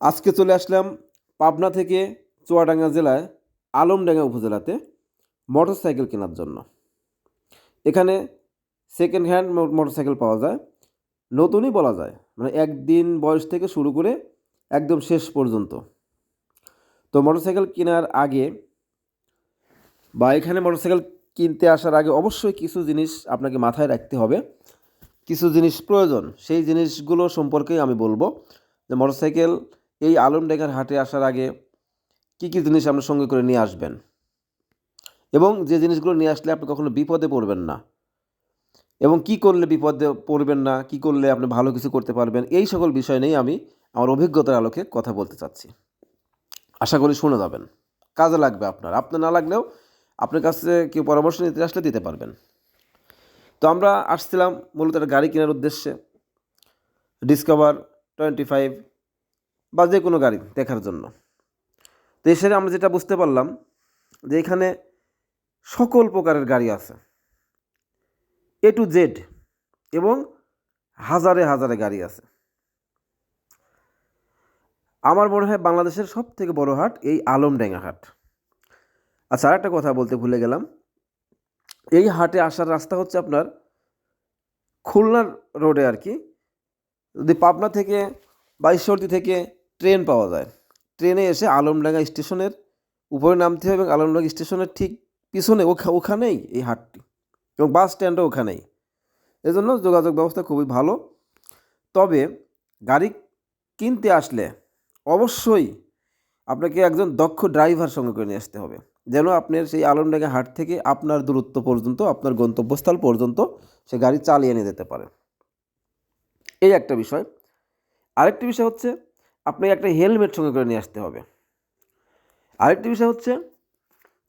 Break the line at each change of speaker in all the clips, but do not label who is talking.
আজকে চলে আসলাম পাবনা থেকে চুয়াডাঙ্গা জেলায় আলমডাঙ্গা উপজেলাতে মোটর সাইকেল কেনার জন্য। এখানে সেকেন্ড হ্যান্ড মোটর সাইকেল পাওয়া যায়। নতুনই বলা যায় মানে একদিন বয়স থেকে শুরু করে একদম শেষ পর্যন্ত। তো মোটর সাইকেল কেনার আগে বা এখানে মোটর সাইকেল কিনতে আসার আগে অবশ্যই কিছু জিনিস আপনাকে মাথায় রাখতে হবে। কিছু জিনিস প্রয়োজন, সেই জিনিসগুলো সম্পর্কেই আমি বলব যে মোটরসাইকেল এই আলমডাঙ্গার হাটে আসার আগে কী কী জিনিস আপনার সঙ্গে করে নিয়ে আসবেন? এবং যে জিনিসগুলো নিয়ে আসলে আপনি কখনো বিপদে পড়বেন না। এবং কি করলে বিপদে পড়বেন না, কি করলে আপনি ভালো কিছু করতে পারবেন, এই সকল বিষয় নিয়েই আমি আমার অভিজ্ঞতার আলোকে কথা বলতে চাচ্ছি। আশা করি শুনে যাবেন। কাজে লাগবে আপনার। আপনার না লাগলেও আপনার কাছে কেউ পরামর্শ নিতে আসলে দিতে পারবেন। তো আমরা আসছিলাম মূলত একটা গাড়ি কেনার উদ্দেশ্যে। ডিসকভার টোয়েন্টি ফাইভ বা যে কোনো গাড়ি দেখার জন্য। তো এসে আমরা যেটা বুঝতে পারলাম যে এখানে সকল প্রকারের গাড়ি আছে। এ টু জেড এবং হাজারে হাজারে গাড়ি আছে। আমার মনে হয় বাংলাদেশের সব থেকে বড় হাট এই আলমডাঙ্গা হাট। আচ্ছা আর একটা কথা বলতে ভুলে গেলাম। এই হাটে আসার রাস্তা হচ্ছে আপনার খুলনার রোডে আর কি। যদি পাবনা থেকে বা ঈশ্বরদী থেকে ট্রেন পাওয়া যায়। ট্রেনে এসে আলমডাঙ্গা স্টেশনের উপরে নামতে হবে এবং আলমডাঙ্গা স্টেশনের ঠিক পিছনে ওখা, ওখানেই এই হাটটি এবং বাস স্ট্যান্ডও ওখানেই। এজন্য যোগাযোগ ব্যবস্থা খুবই ভালো। তবে গাড়ি কিনতে আসলে অবশ্যই আপনাকে একজন দক্ষ ড্রাইভার সঙ্গে করে নিয়ে আসতে হবে। যেন আপনার সেই আলমডাঙ্গা হাট থেকে আপনার দূরত্ব পর্যন্ত, আপনার গন্তব্যস্থল পর্যন্ত সে গাড়ি চালিয়ে নিয়ে যেতে পারে। এই একটা বিষয়। আরেকটি বিষয় হচ্ছে আপনি একটা হেলমেট সঙ্গে করে নিয়ে আসতে হবে। আরেকটি বিষয় হচ্ছে,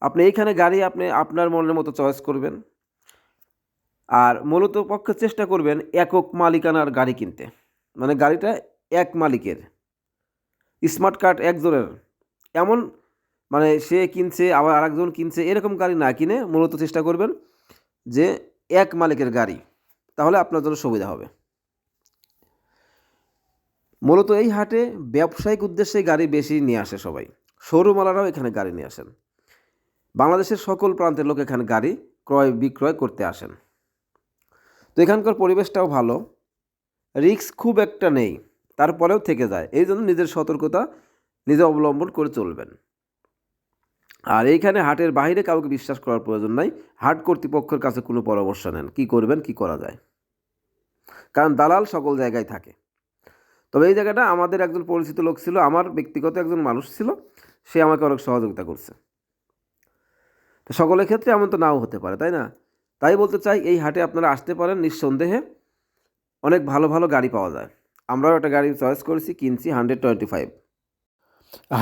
আপনি এইখানে গাড়ি আপনি আপনার মনের মতো চয়েস করবেন। আর মূলত পক্ষে চেষ্টা করবেন একক মালিকানার গাড়ি কিনতে। মানে গাড়িটা এক মালিকের। স্মার্ট কার্ড একজনের। এমন মানে সে কিনছে, আবার আরেকজন কিনছে, এরকম গাড়ি না কিনে মূলত চেষ্টা করবেন যে এক মালিকের গাড়ি। তাহলে আপনার জন্য সুবিধা হবে। মূলত এই হাটে ব্যবসায়িক উদ্দেশ্যে গাড়ি বেশি নিয়ে আসে সবাই। শোরুমালারাও এখানে গাড়ি নিয়ে আসেন। বাংলাদেশের সকল প্রান্তের লোক এখানে গাড়ি ক্রয় বিক্রয় করতে আসেন। তো এখানকার পরিবেশটাও ভালো। রিস্ক খুব একটা নেই। তারপরেও থেকে যায়। এই জন্য নিজের সতর্কতা নিজে অবলম্বন করে চলবেন। আর এইখানে হাটের বাইরে কাউকে বিশ্বাস করার প্রয়োজন নাই। হাট কর্তৃপক্ষের কাছে কোনো পরামর্শ নেন। কি করবেন, কি করা যায়? কারণ দালাল সকল জায়গায় থাকে। তবে এই জায়গাটা আমাদের একজন পরিচিত লোক ছিল, আমার ব্যক্তিগত একজন মানুষ ছিল, সে আমাকে অনেক সহযোগিতা করছে। তো সকলের ক্ষেত্রে এমন তো নাও হতে পারে, তাই না? তাই বলতে চাই, এই হাটে আপনারা আসতে পারেন নিঃসন্দেহে, অনেক ভালো ভালো গাড়ি পাওয়া যায়। আমরাও একটা গাড়ি চয়েস করেছি, কিনছি হান্ড্রেড টোয়েন্টি ফাইভ।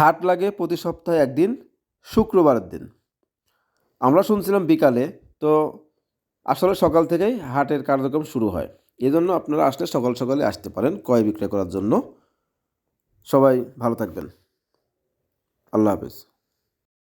হাট লাগে প্রতি সপ্তাহে একদিন, শুক্রবারের দিন। আমরা শুনছিলাম বিকালে, তো আসলে সকাল থেকেই হাটের কার্যক্রম শুরু হয়। এজন্য আপনারা আসলে সকাল সকালে আসতে পারেন ক্রয় বিক্রয় করার জন্য। সবাই ভালো থাকবেন। আল্লাহ হাফেজ।